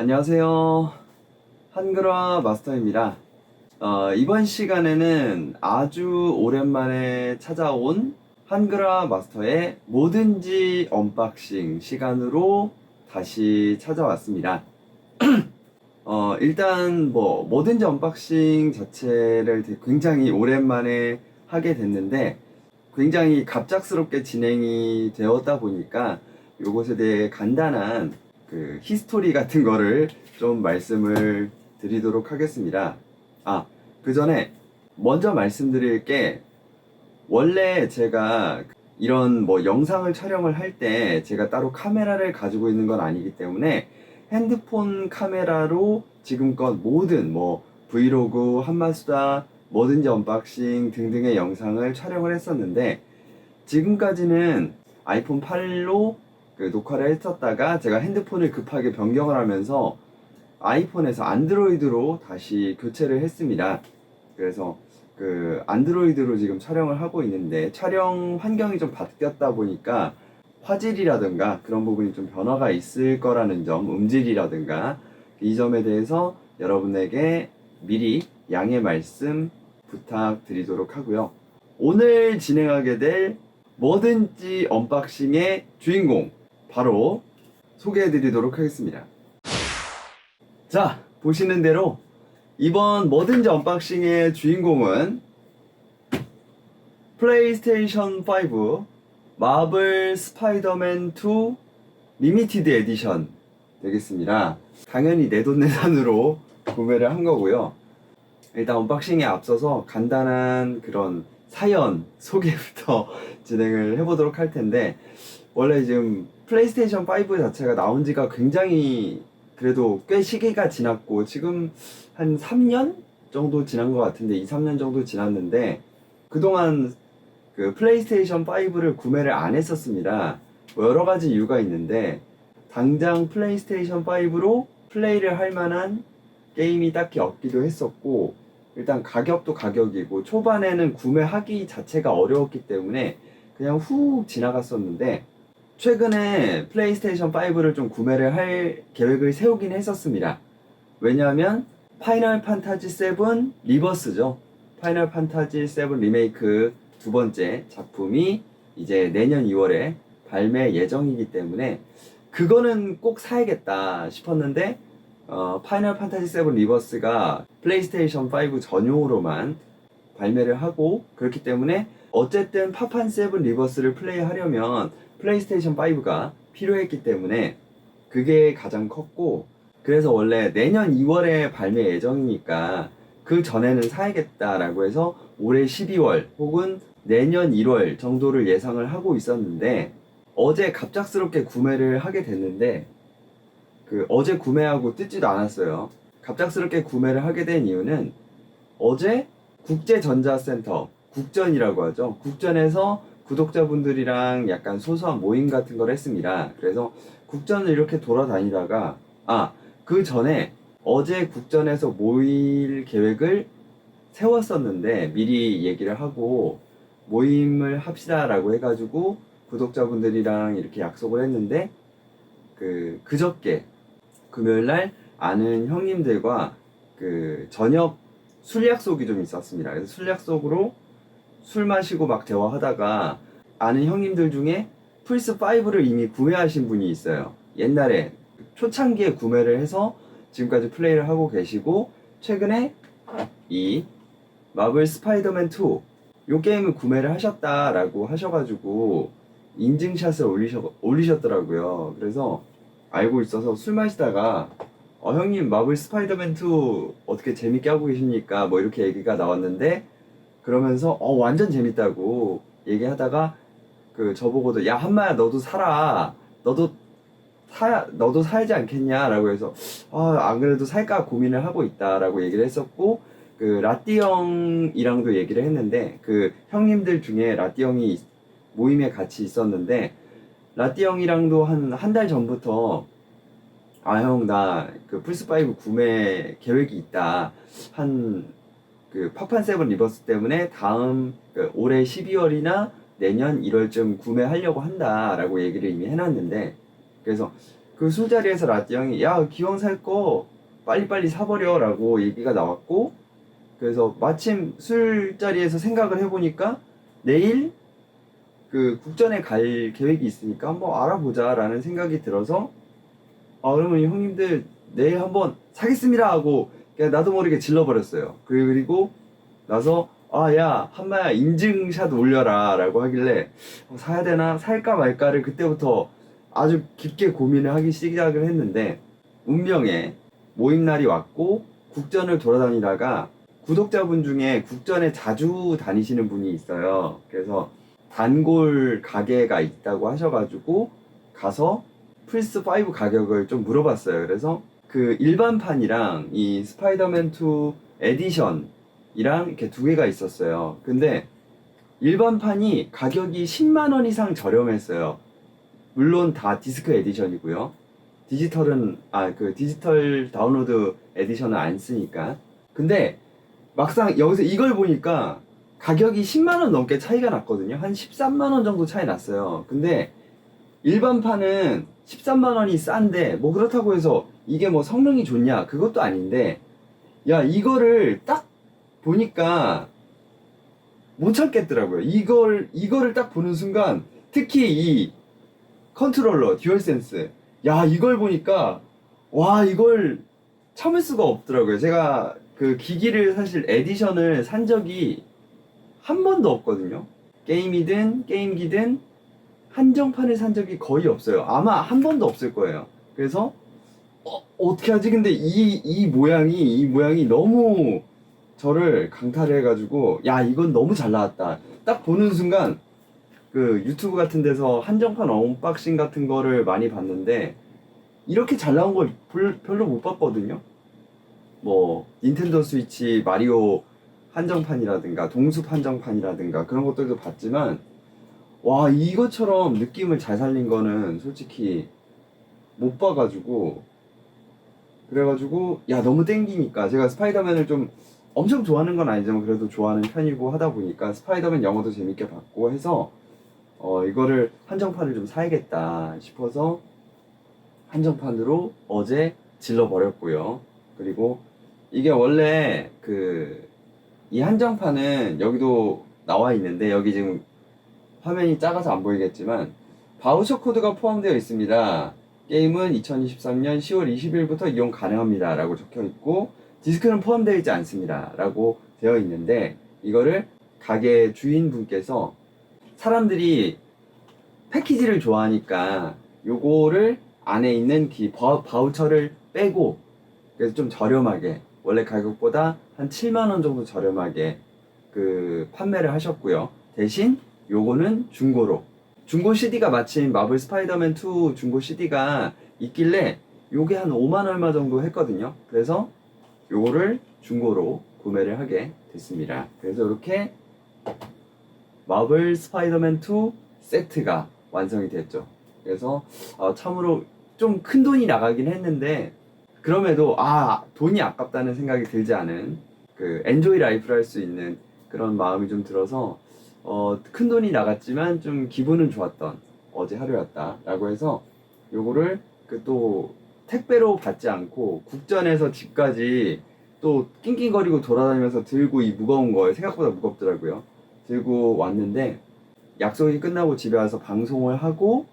안녕하세요. 한글화 마스터입니다. 어, 이번 시간에는 아주 오랜만에 찾아온 한글화 마스터의 뭐든지 언박싱 시간으로 다시 찾아왔습니다. 어, 일단 뭐 뭐든지 언박싱 자체를 굉장히 오랜만에 하게 됐는데 굉장히 갑작스럽게 진행이 되었다 보니까 요것에 대해 간단한 그 히스토리 같은 거를 좀 말씀을 드리도록 하겠습니다. 아, 그 전에 먼저 말씀드릴 게 원래 제가 이런 뭐 영상을 촬영을 할 때 제가 따로 카메라를 가지고 있는 건 아니기 때문에 핸드폰 카메라로 지금껏 모든 뭐 브이로그, 한마수다, 뭐든지 언박싱 등등의 영상을 촬영을 했었는데 지금까지는 아이폰 8로 그 녹화를 했었다가 제가 핸드폰을 급하게 변경을 하면서 아이폰에서 안드로이드로 다시 교체를 했습니다. 그래서 그 안드로이드로 지금 촬영을 하고 있는데 촬영 환경이 좀 바뀌었다 보니까 화질이라든가 그런 부분이 좀 변화가 있을 거라는 점, 음질이라든가 이 점에 대해서 여러분에게 미리 양해 말씀 부탁드리도록 하고요. 오늘 진행하게 될 뭐든지 언박싱의 주인공 바로 소개해 드리도록 하겠습니다. 자, 보시는 대로 이번 뭐든지 언박싱의 주인공은 플레이스테이션 5 마블 스파이더맨 2 리미티드 에디션 되겠습니다. 당연히 내돈내산으로 구매를 한 거고요. 일단 언박싱에 앞서서 간단한 그런 사연 소개부터 진행을 해보도록 할 텐데 원래 지금 플레이스테이션 5 자체가 나온 지가 굉장히 그래도 꽤 시기가 지났고 지금 한 3년 정도 지난 것 같은데 2, 3년 정도 지났는데 그동안 그 플레이스테이션 5를 구매를 안 했었습니다. 뭐 여러 가지 이유가 있는데 당장 플레이스테이션 5로 플레이를 할 만한 게임이 딱히 없기도 했었고 일단 가격도 가격이고 초반에는 구매하기 자체가 어려웠기 때문에 그냥 훅 지나갔었는데 최근에 플레이스테이션 5를 좀 구매를 할 계획을 세우긴 했었습니다. 왜냐하면 파이널 판타지 7 리버스죠. 파이널 판타지 7 리메이크 두 번째 작품이 이제 내년 2월에 발매 예정이기 때문에 그거는 꼭 사야겠다 싶었는데 어, 파이널 판타지 7 리버스가 플레이스테이션 5 전용으로만 발매를 하고 그렇기 때문에 어쨌든 파판 7 리버스를 플레이하려면 플레이스테이션 5가 필요했기 때문에 그게 가장 컸고 그래서 원래 내년 2월에 발매 예정이니까 그 전에는 사야겠다라고 해서 올해 12월 혹은 내년 1월 정도를 예상을 하고 있었는데 어제 갑작스럽게 구매를 하게 됐는데 그 어제 구매하고 뜯지도 않았어요. 갑작스럽게 구매를 하게 된 이유는 어제 국제전자센터 국전이라고 하죠. 국전에서 구독자분들이랑 약간 소소한 모임 같은 걸 했습니다. 그래서 국전을 이렇게 돌아다니다가 아 그 전에 어제 국전에서 모일 계획을 세웠었는데 미리 얘기를 하고 모임을 합시다라고 해가지고 구독자분들이랑 이렇게 약속을 했는데 그 그저께 금요일 날 아는 형님들과 그 저녁 술 약속이 좀 있었습니다. 그래서 술 약속으로 술 마시고 막 대화하다가 아는 형님들 중에 플스 5를 이미 구매하신 분이 있어요. 옛날에 초창기에 구매를 해서 지금까지 플레이를 하고 계시고 최근에 이 마블 스파이더맨 2 요 게임을 구매를 하셨다라고 하셔가지고 인증샷을 올리셔, 올리셨더라고요. 그래서 알고 있어서 술 마시다가 어, 형님 마블 스파이더맨 2 어떻게 재밌게 하고 계십니까? 뭐 이렇게 얘기가 나왔는데 그러면서 어 완전 재밌다고 얘기하다가 그 저보고도 야 한마야 너도 사라 너도 사 너도 사야지 않겠냐라고 해서 아안 그래도 살까 고민을 하고 있다라고 얘기를 했었고 그 라띠 형이랑도 얘기를 했는데 그 형님들 중에 라띠 형이 모임에 같이 있었는데 라띠 형이랑도 한 한 달 전부터 아 형 나 그 플스 5 구매 계획이 있다. 한 그 파판 세븐 리버스 때문에 다음 그 올해 12월이나 내년 1월쯤 구매하려고 한다라고 얘기를 이미 해놨는데 그래서 그 술자리에서 라떼 형이 야 기왕 살 거 빨리빨리 사버려라고 얘기가 나왔고 그래서 마침 술자리에서 생각을 해보니까 내일 그 국전에 갈 계획이 있으니까 한번 알아보자라는 생각이 들어서 아 그러면 형님들 내일 한번 사겠습니다. 하고 나도 모르게 질러버렸어요 그리고 나서 아 야 한마야 인증샷 올려라 라고 하길래 어, 사야 되나 살까 말까를 그때부터 아주 깊게 고민을 하기 시작을 했는데 운명에 모임날이 왔고 국전을 돌아다니다가 구독자분 중에 국전에 자주 다니시는 분이 있어요. 그래서 단골 가게가 있다고 하셔가지고 가서 플스 5 가격을 좀 물어봤어요. 그래서 그 일반판이랑 이 스파이더맨 2 에디션이랑 이렇게 두 개가 있었어요. 근데 일반판이 가격이 10만 원 이상 저렴했어요. 물론 다 디스크 에디션이고요. 디지털은 아 그 디지털 다운로드 에디션은 안 쓰니까. 근데 막상 여기서 이걸 보니까 가격이 10만 원 넘게 차이가 났거든요. 한 13만 원 정도 차이 났어요. 근데 일반판은 13만 원이 싼데 뭐 그렇다고 해서 이게 뭐 성능이 좋냐 그것도 아닌데 야 이거를 딱 보니까 못 참겠더라고요. 이걸 이거를 딱 보는 순간 특히 이 컨트롤러 듀얼센스 야 이걸 보니까 와 이걸 참을 수가 없더라고요. 제가 그 기기를 사실 에디션을 산 적이 한 번도 없거든요. 게임이든 게임기든 한정판을 산 적이 거의 없어요. 아마 한 번도 없을 거예요. 그래서 어, 어떻게 하지? 근데 이, 이 모양이 이 모양이 너무 저를 강탈을 해가지고 야 이건 너무 잘 나왔다. 딱 보는 순간 그 유튜브 같은 데서 한정판 언박싱 같은 거를 많이 봤는데 이렇게 잘 나온 걸 볼- 별로 못 봤거든요. 뭐 닌텐도 스위치 마리오 한정판이라든가 동숲 한정판이라든가 그런 것들도 봤지만 와 이것처럼 느낌을 잘 살린 거는 솔직히 못 봐가지고 그래가지고 야 너무 땡기니까 제가 스파이더맨을 좀 엄청 좋아하는 건 아니지만 그래도 좋아하는 편이고 하다 보니까 스파이더맨 영어도 재밌게 봤고 해서 어 이거를 한정판을 좀 사야겠다 싶어서 한정판으로 어제 질러 버렸고요. 그리고 이게 원래 그 이 한정판은 여기도 나와 있는데 여기 지금 화면이 작아서 안 보이겠지만 바우처 코드가 포함되어 있습니다. 게임은 2023년 10월 20일부터 이용 가능합니다. 라고 적혀 있고 디스크는 포함되어 있지 않습니다. 라고 되어 있는데 이거를 가게 주인분께서 사람들이 패키지를 좋아하니까 요거를 안에 있는 기 바, 바우처를 빼고 그래서 좀 저렴하게 원래 가격보다 한 7만 원 정도 저렴하게 그 판매를 하셨고요. 대신 요거는 중고로 중고 CD가 마침 마블 스파이더맨 2 중고 CD가 있길래 요게 한 5만 얼마 정도 했거든요. 그래서 요거를 중고로 구매를 하게 됐습니다. 그래서 이렇게 마블 스파이더맨 2 세트가 완성이 됐죠. 그래서 어, 참으로 좀 큰 돈이 나가긴 했는데 그럼에도 아 돈이 아깝다는 생각이 들지 않은 그 엔조이 라이프를 할 수 있는 그런 마음이 좀 들어서 어, 큰 돈이 나갔지만 좀 기분은 좋았던 어제 하루였다라고 해서 요거를 그 또 택배로 받지 않고 국전에서 집까지 또 낑낑거리고 돌아다니면서 들고 이 무거운 걸 생각보다 무겁더라고요. 들고 왔는데 약속이 끝나고 집에 와서 방송을 하고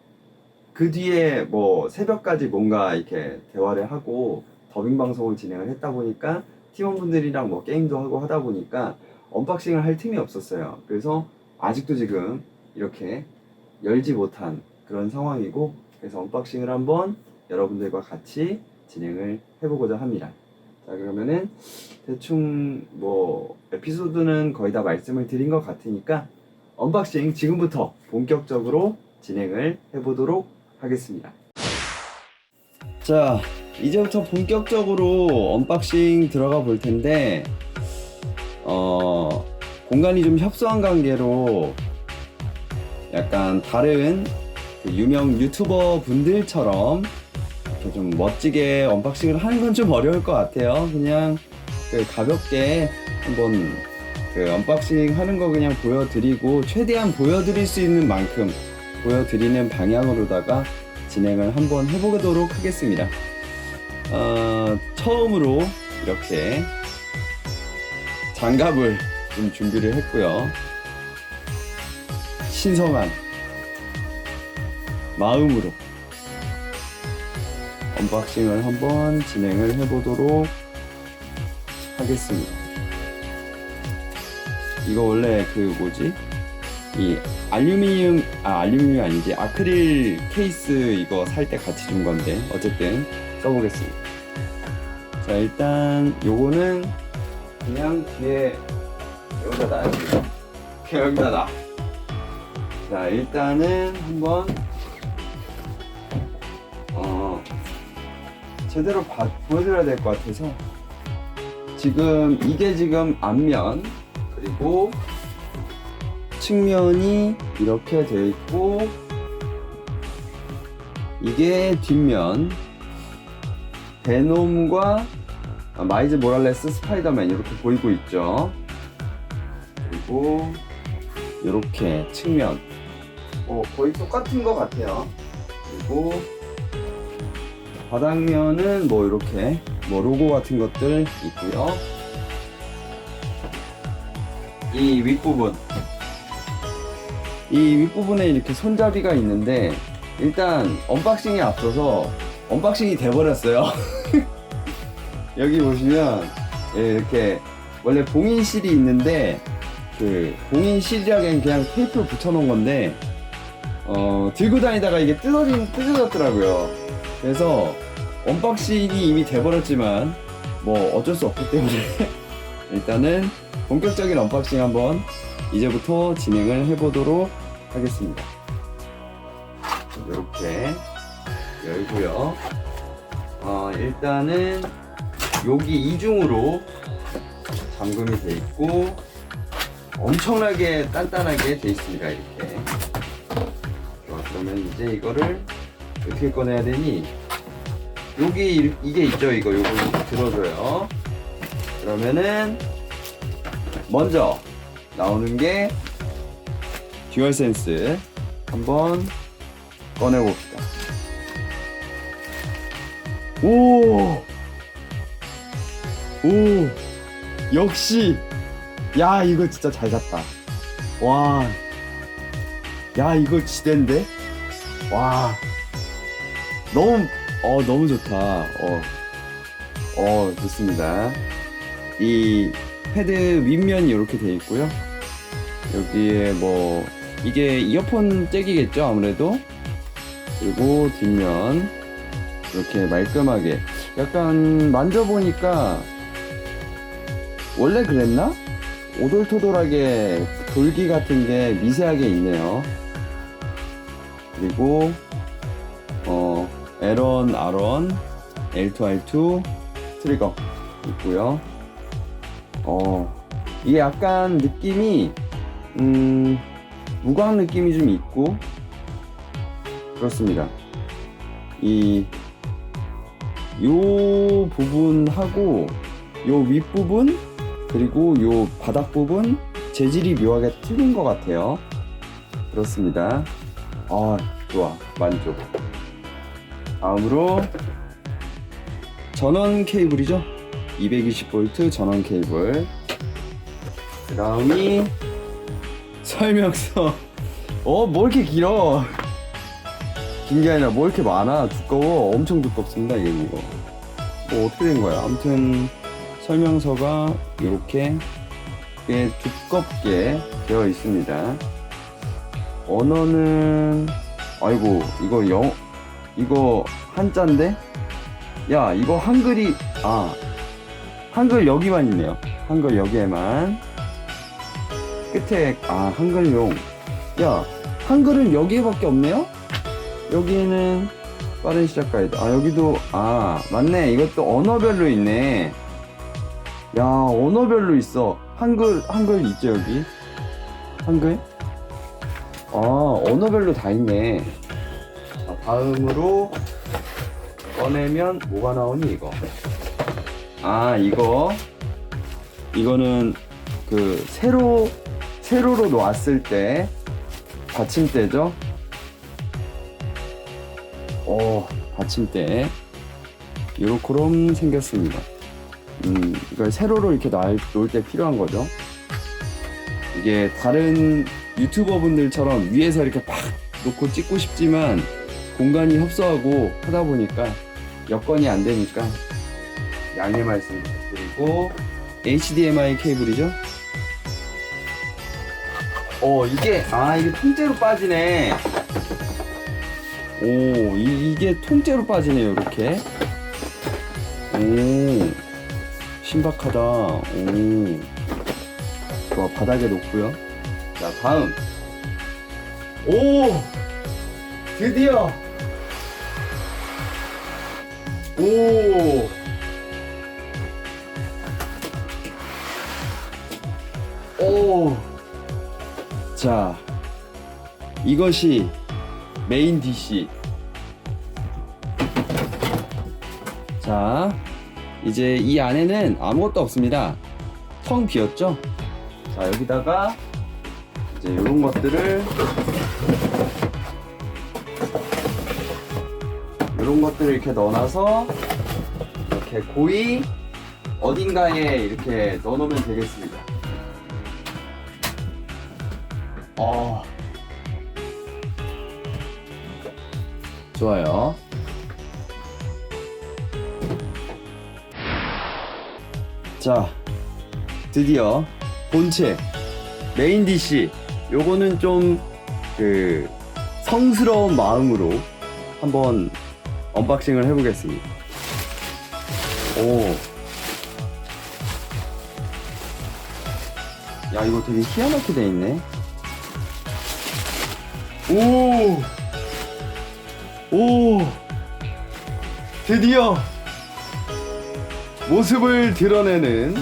그 뒤에 뭐 새벽까지 뭔가 이렇게 대화를 하고 더빙 방송을 진행을 했다 보니까 팀원분들이랑 뭐 게임도 하고 하다 보니까 언박싱을 할 틈이 없었어요. 그래서 아직도 지금 이렇게 열지 못한 그런 상황이고 그래서 언박싱을 한번 여러분들과 같이 진행을 해보고자 합니다. 자 그러면은 대충 뭐 에피소드는 거의 다 말씀을 드린 것 같으니까 언박싱 지금부터 본격적으로 진행을 해보도록 하겠습니다. 자 이제부터 본격적으로 언박싱 들어가 볼 텐데 어 공간이 좀 협소한 관계로 약간 다른 그 유명 유튜버 분들처럼 이렇게 좀 멋지게 언박싱을 하는 건 좀 어려울 것 같아요. 그냥 그 가볍게 한번 그 언박싱 하는 거 그냥 보여드리고 최대한 보여드릴 수 있는 만큼 보여드리는 방향으로다가 진행을 한번 해보도록 하겠습니다. 어, 처음으로 이렇게 장갑을 좀 준비를 했고요. 신성한 마음으로 언박싱을 한번 진행을 해보도록 하겠습니다. 이거 원래 그 뭐지? 이 알루미늄 아 알루미늄 아니지 아크릴 케이스 이거 살 때 같이 준 건데 어쨌든 써보겠습니다. 자 일단 요거는 그냥 뒤에 여기다 놔요. 그냥 여기다 놔. 자 일단은 한번 어 제대로 봐, 보여드려야 될 것 같아서 지금 이게 지금 앞면 그리고 측면이 이렇게 돼 있고 이게 뒷면 베놈과 마이즈 모랄레스 스파이더맨 이렇게 보이고 있죠 그리고 이렇게 측면. 어, 거의 똑같은 것 같아요. 그리고 바닥면은 뭐 이렇게 뭐 로고 같은 것들 있고요. 이 윗부분. 이 윗부분에 이렇게 손잡이가 있는데 일단 언박싱에 앞서서 언박싱이 돼버렸어요. 여기 보시면 예, 이렇게 원래 봉인실이 있는데 그 봉인실이라기엔 그냥 테이프 붙여놓은 건데 어 들고 다니다가 이게 뜯어진 뜯어졌더라고요 그래서 언박싱이 이미 돼버렸지만 뭐 어쩔 수 없기 때문에 일단은 본격적인 언박싱 한번 이제부터 진행을 해보도록 하겠습니다. 이렇게 열고요. 어, 일단은 여기 이중으로 잠금이 돼 있고 엄청나게 단단하게 돼 있습니다. 이렇게. 좋아, 그러면 이제 이거를 어떻게 꺼내야 되니? 여기 이- 이게 있죠. 이거 요거 들어줘요. 그러면은 먼저 나오는 게 듀얼 센스 한번 꺼내봅시다. 오! 오! 역시! 야, 이거 진짜 잘 샀다. 와. 야, 이거 지대인데? 와. 너무, 어, 너무 좋다. 어. 어, 좋습니다. 이 패드 윗면이 이렇게 돼 있고요. 여기에 뭐 이게 이어폰 잭이겠죠 아무래도 그리고 뒷면 이렇게 말끔하게 약간 만져보니까 원래 그랬나? 오돌토돌하게 돌기 같은 게 미세하게 있네요. 그리고 어 L1, R1, L2, R2 트리거 있고요. 어, 이게 약간 느낌이, 음, 무광 느낌이 좀 있고, 그렇습니다. 이, 요 부분하고, 요 윗부분, 그리고 요 바닥 부분, 재질이 묘하게 틀린 것 같아요. 그렇습니다. 아, 좋아. 만족. 다음으로, 전원 케이블이죠? 220V 전원 케이블. 그 다음이 설명서. 어, 뭐 이렇게 길어? 긴 게 아니라 뭐 이렇게 많아? 두꺼워? 엄청 두껍습니다, 이게 이거. 뭐 어떻게 된 거야? 아무튼 설명서가 이렇게 꽤 두껍게 되어 있습니다. 언어는 아이고 이거 영 이거 한자인데? 야 이거 한글이 아 한글 여기만 있네요. 한글 여기에만. 끝에, 아, 한글용. 야, 한글은 여기에밖에 없네요? 여기에는 빠른 시작 가이드. 아, 여기도, 아, 맞네. 이것도 언어별로 있네. 야, 언어별로 있어. 한글, 한글 있죠, 여기? 한글? 아, 언어별로 다 있네. 자, 다음으로 꺼내면 뭐가 나오니, 이거? 아 이거 이거는 그 세로 세로로 놓았을 때 받침대죠 어, 받침대. 요렇게롬 생겼습니다. 음, 이걸 세로로 이렇게 놔- 놓을 때 필요한 거죠. 이게 다른 유튜버 분들처럼 위에서 이렇게 팍 놓고 찍고 싶지만 공간이 협소하고 하다 보니까 여건이 안 되니까 양해 말씀 부탁드리고 HDMI 케이블이죠. 어 이게 아 이게 통째로 빠지네. 오 이, 이게 통째로 빠지네요 이렇게. 오 신박하다. 오 좋아 바닥에 놓고요. 자 다음. 오 드디어. 오. 오. 자, 이것이 메인 DC. 자, 이제 이 안에는 아무것도 없습니다. 텅 비었죠? 자, 여기다가 이제 이런 것들을 이런 것들을 이렇게 넣어놔서 이렇게 고이 어딘가에 이렇게 넣어놓으면 되겠습니다. 어. 좋아요. 자, 드디어 본체 메인 DC 요거는 좀 그 성스러운 마음으로 한번 언박싱을 해보겠습니다. 오. 야, 이거 되게 희한하게 돼 있네. 오! 오! 드디어 모습을 드러내는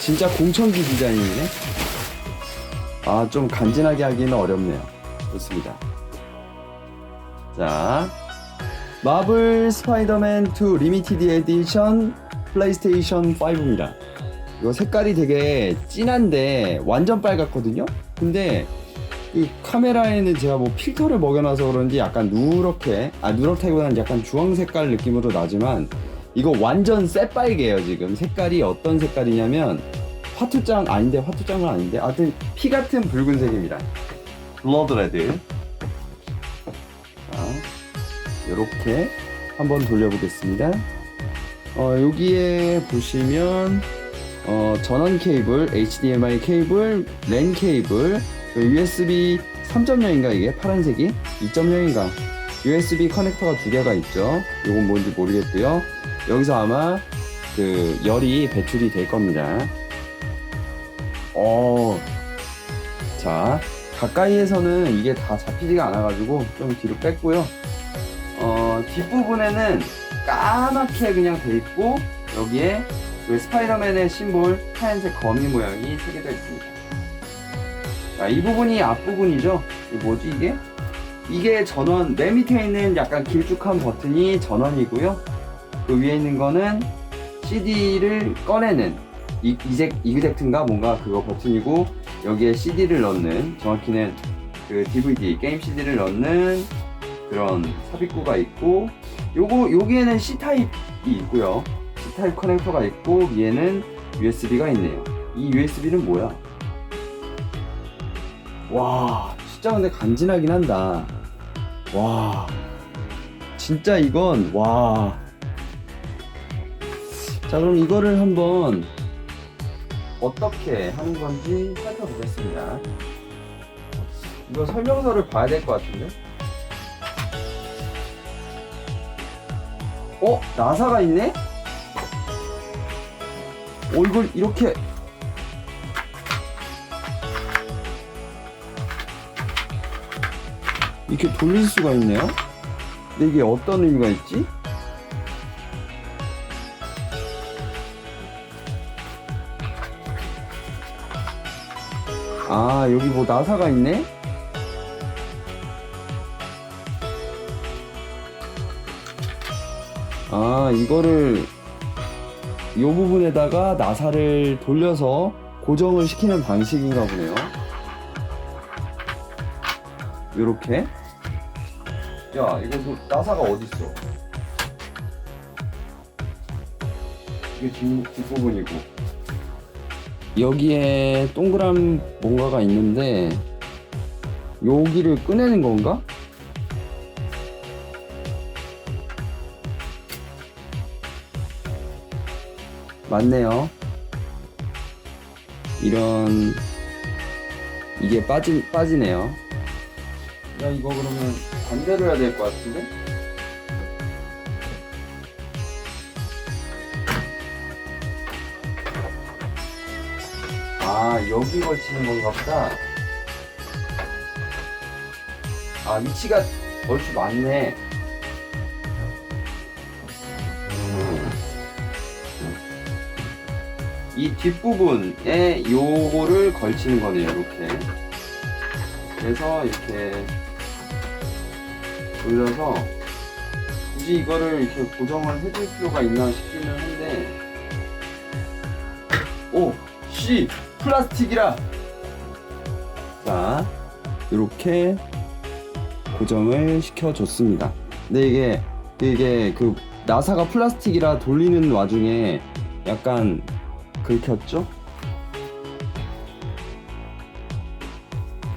진짜 공천기 디자인이네. 아, 좀 간지나게 하기는 어렵네요. 좋습니다. 자, 마블 스파이더맨 2 리미티드 에디션 플레이스테이션 5입니다. 이거 색깔이 되게 진한데 완전 빨갛거든요. 근데 이 카메라에는 제가 뭐 필터를 먹여놔서 그런지 약간 누렇게 아 누렇다기보다는 약간 주황 색깔 느낌으로 나지만 이거 완전 새빨개요 지금 색깔이 어떤 색깔이냐면 화투장 아닌데 화투장은 아닌데 하여튼 피 같은 붉은색입니다. 블러드 레드. 자, 이렇게 한번 돌려보겠습니다. 어, 여기에 보시면 어, 전원 케이블, HDMI 케이블, 랜 케이블, 그 USB 3.0인가 이게 파란색이 2.0인가 USB 커넥터가 두 개가 있죠. 이건 뭔지 모르겠고요. 여기서 아마 그 열이 배출이 될 겁니다. 어, 자 가까이에서는 이게 다 잡히지가 않아가지고 좀 뒤로 뺐고요. 어, 뒷부분에는 까맣게 그냥 돼 있고 여기에 그 스파이더맨의 심볼 하얀색 거미 모양이 새겨져 있습니다. 자, 이 부분이 앞부분이죠. 이 뭐지 이게? 이게 전원, 맨 밑에 있는 약간 길쭉한 버튼이 전원이고요. 그 위에 있는 거는 CD를 꺼내는 이, 이젝, 이그젝트인가 뭔가 그거 버튼이고 여기에 CD를 넣는 정확히는 그 DVD 게임 CD를 넣는 그런 삽입구가 있고 요거 여기에는 C 타입이 있고요. C 타입 커넥터가 있고 위에는 USB가 있네요. 이 USB는 뭐야? 와, 진짜 근데 간지나긴 한다. 와, 진짜 이건 와. 자, 그럼 이거를 한번 어떻게 하는 건지 살펴보겠습니다. 이거 설명서를 봐야 될 것 같은데? 어? 나사가 있네? 어, 이걸 이렇게. 이렇게 돌릴 수가 있네요? 근데 이게 어떤 의미가 있지? 아, 여기 뭐 나사가 있네? 아, 이거를 이 부분에다가 나사를 돌려서 고정을 시키는 방식인가 보네요. 요렇게 야 이거 뭐 나사가 어딨어 이게 뒷, 뒷부분이고 여기에 동그란 뭔가가 있는데 여기를 꺼내는 건가? 맞네요. 이런 이게 빠지 빠지네요. 야 이거 그러면 반대로 해야 될 것 같은데? 아 여기 걸치는 건가 보다. 아 위치가 얼추 맞네. 음. 이 뒷부분에 요거를 걸치는 거네요, 이렇게. 그래서 이렇게 돌려서 굳이 이거를 이렇게 고정을 해줄 필요가 있나 싶기는 한데 오! 씨! 플라스틱이라! 자, 이렇게 고정을 시켜줬습니다. 근데 이게, 이게 그 나사가 플라스틱이라 돌리는 와중에 약간 긁혔죠?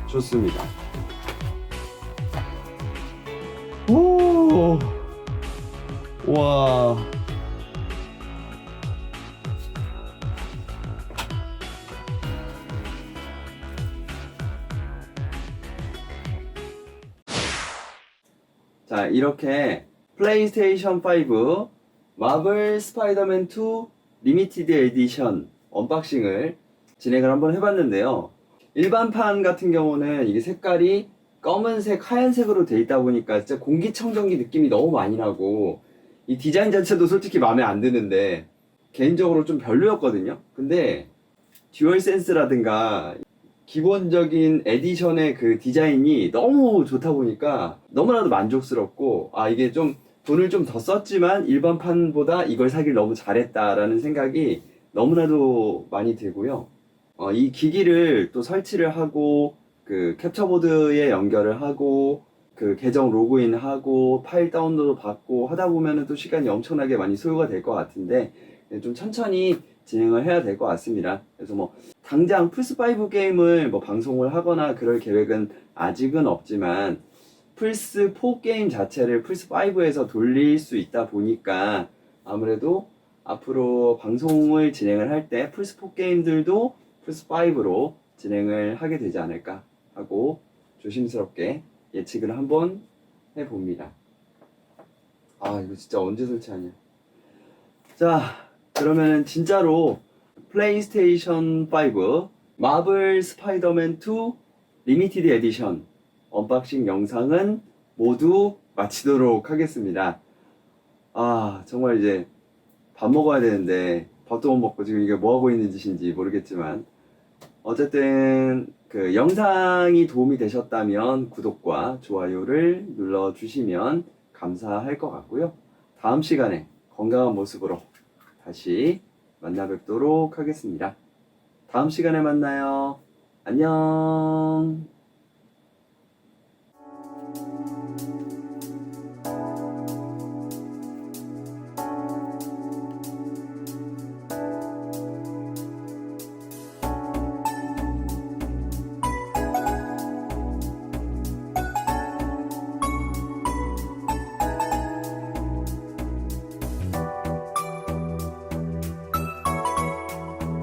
좋습니다. 와. 자, 이렇게 플레이스테이션 5 마블 스파이더맨 2 리미티드 에디션 언박싱을 진행을 한번 해봤는데요. 일반판 같은 경우는 이게 색깔이 검은색, 하얀색으로 돼 있다 보니까 진짜 공기청정기 느낌이 너무 많이 나고 이 디자인 자체도 솔직히 마음에 안 드는데 개인적으로 좀 별로였거든요. 근데 듀얼 센스라든가 기본적인 에디션의 그 디자인이 너무 좋다 보니까 너무나도 만족스럽고 아 이게 좀 돈을 좀 더 썼지만 일반판보다 이걸 사길 너무 잘했다라는 생각이 너무나도 많이 들고요. 어, 이 기기를 또 설치를 하고 그 캡처보드에 연결을 하고 그 계정 로그인하고 파일 다운로드 받고 하다 보면은 또 시간이 엄청나게 많이 소요가 될 것 같은데 좀 천천히 진행을 해야 될 것 같습니다. 그래서 뭐 당장 플스5 게임을 뭐 방송을 하거나 그럴 계획은 아직은 없지만 플스4 게임 자체를 플스5에서 돌릴 수 있다 보니까 아무래도 앞으로 방송을 진행을 할 때 플스4 게임들도 플스5로 진행을 하게 되지 않을까 하고 조심스럽게 예측을 한번 해봅니다. 아, 이거 진짜 언제 설치하냐. 자, 그러면 진짜로 플레이스테이션 5 마블 스파이더맨 2 리미티드 에디션 언박싱 영상은 모두 마치도록 하겠습니다. 아, 정말 이제 밥 먹어야 되는데 밥도 못 먹고 지금 이게 뭐 하고 있는 짓인지 모르겠지만 어쨌든 그 영상이 도움이 되셨다면 구독과 좋아요를 눌러 주시면 감사할 것 같고요. 다음 시간에 건강한 모습으로 다시 만나 뵙도록 하겠습니다. 다음 시간에 만나요. 안녕.